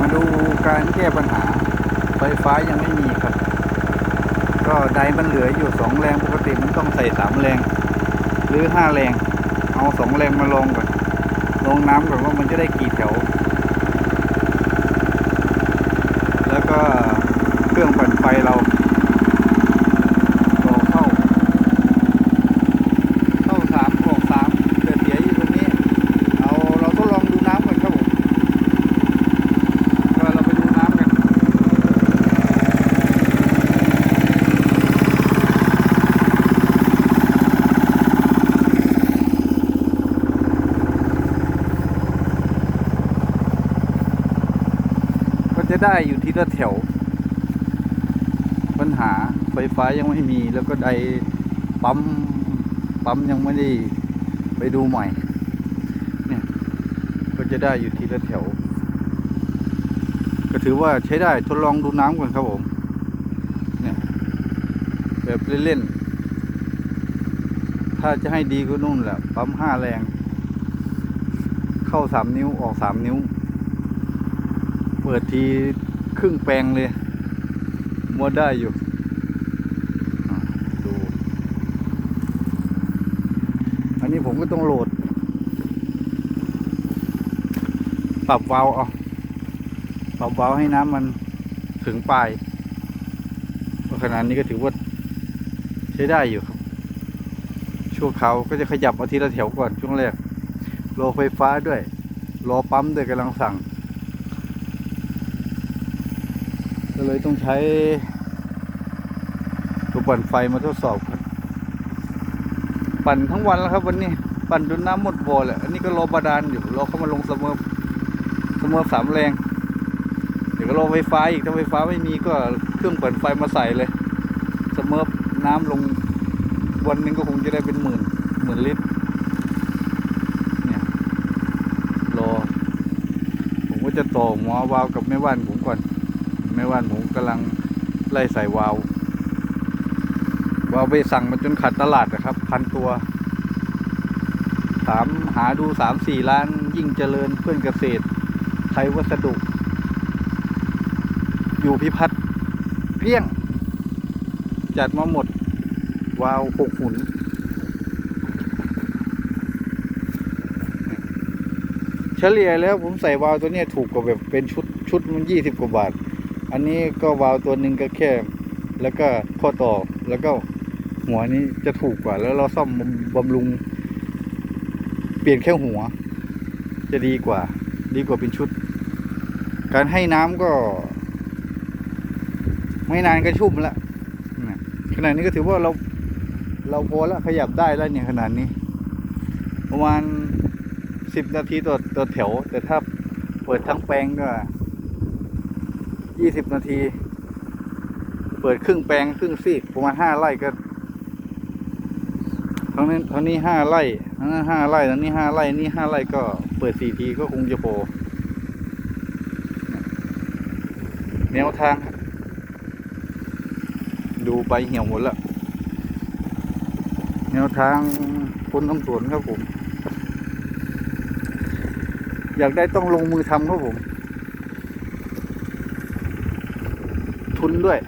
มาดูการแก้ปัญหาไฟฟ้ายังไม่มีครับ ก็ไดมันเหลืออยู่สองแรงปกติมันต้องใส่สามแรง หรือห้าแรง เอาสองแรงมาลงก่อนลงน้ำก่อนว่ามันจะได้กี่แถว แล้วก็เครื่องปั่นไฟเรารอเข้า เข้าสามออกสามแต่เสียอยู่ตรงนี้ เอาเราทดลองดูน้ำก่อนครับผมก็เราไปดูน้ำกัน ก็ จะได้อยู่ที่ละแถว ปัญหาไฟฟ้ายังไม่มีแล้วก็ไดปั๊มปั๊มยังไม่ได้ไปดูใหม่เนี่ยก็จะได้อยู่ทีละแถว ก็ถือว่าใช้ได้ทดลองดูน้ำก่อนครับผมเนี่ยแบบเล่นๆถ้าจะให้ดีก็นู่นแหละปั๊มห้าแรง เข้าสามนิ้วออกสามนิ้ว เปิดทีครึ่งแปลงเลยมัวได้อยู่ดู อันนี้ผมก็ต้องโหลด ปรับวาล์วเอาปรับวาล์วให้น้ำมันถึงปลายเพราะขนาดนี้ก็ถือว่าใช้ได้อยู่ครับ ชั่วคราก็จะขยับเอาทีละแถวก่อนช่วงแรกรอไฟฟ้าด้วย รอปั๊มด้วยกำลังสั่ง ก็เลยต้องใช้ตัวปั่นไฟมาทดสอบครับปั่นทั้งวันแล้วครับวันนี้ปั่นจนน้ำหมดบ่อแหละอันนี้ก็รอบาดาลอยู่รอเขามาลงเสมอเสมอสามแรง เดี๋ยวก็รอไฟฟ้าอีกถ้าไฟฟ้าไม่มีก็เครื่องปั่นไฟมาใส่เลยเสมอน้ำลงวันนึงก็คงจะได้เป็นหมื่นหมื่นลิตรเนี่ยรอ ผมก็จะต่อหัววาวกับแม่บ้านผมก่อน แม่านผมกำลังไล่ใส่วาววาวไปสั่งมาจนขาดตลาดนะครับ พันตัวถามหาดูสามสี่ล้านยิ่งเจริญเพื่อนเกษตร ไทยวัสดุ อยู่พิพัฒน์เพี้ยง จัดมาหมด วาวหกหุ่นเฉลี่ยแล้วผมใส่วาวตัวนี้ถูกกว่าแบบเป็นชุดชุดมันยี่สิบกว่าบาท อันนี้ก็วาล์วตัวหนึ่งก็แค่ แล้วก็ข้อต่อแล้วก็หัวนี้จะถูกกว่า แล้วเราซ่อมบำรุง เปลี่ยนแค่หัว จะดีกว่า ดีกว่าเป็นชุด การให้น้ำก็ ไม่นานก็ชุ่มละขนาดนี้ก็ถือว่าเราเราพอแล้วขยับได้แล้วเนี่ยขนาดนี้ ประมาณสิบนาทีต่อต่อแถว แต่ถ้าเปิดทั้งแปลงก็ ยี่สิบนาที เปิดครึ่งแปลงครึ่งซีกประมาณห้าไร่ก็ทั้งนี้ทั้งนี้ห้าไร่ทั้งนั้นห้าไร่ทั้งนี้ห้าไร่นี่ห้าไร่ก็เปิดสี่ทีก็คงจะพอแนวทาง ดูใบเหี่ยวหมดแล้วแนวทางคนทำสวนครับผม อยากได้ต้องลงมือทำครับผม ทุนด้วย